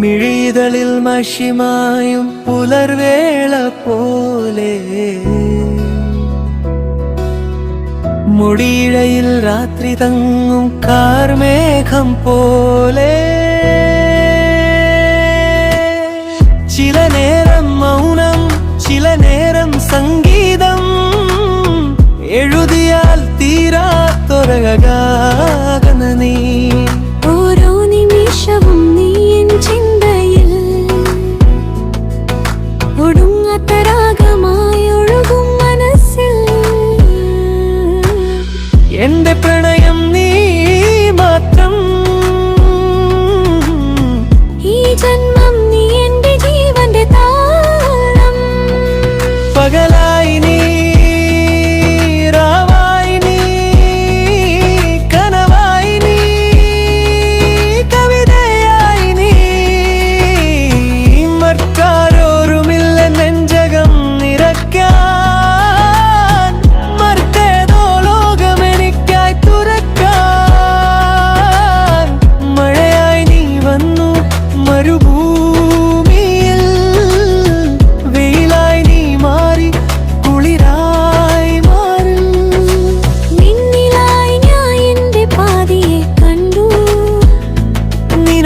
മിഴിതളിൽ മഷിമായും പുലർവേള പോലെ. മുടിയിഴയിൽ രാത്രി തങ്ങും കാർമേഘം പോലെ. ചില നേരം മൗനം ചില നേരം സംഗീതം. എഴുതിയാൽ തീരാത്തൊരകാ എന്റെ പ്രണ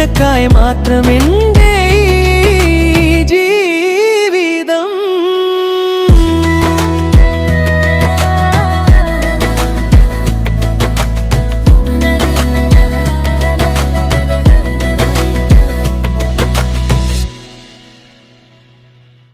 നിനക്കായി മാത്രമേ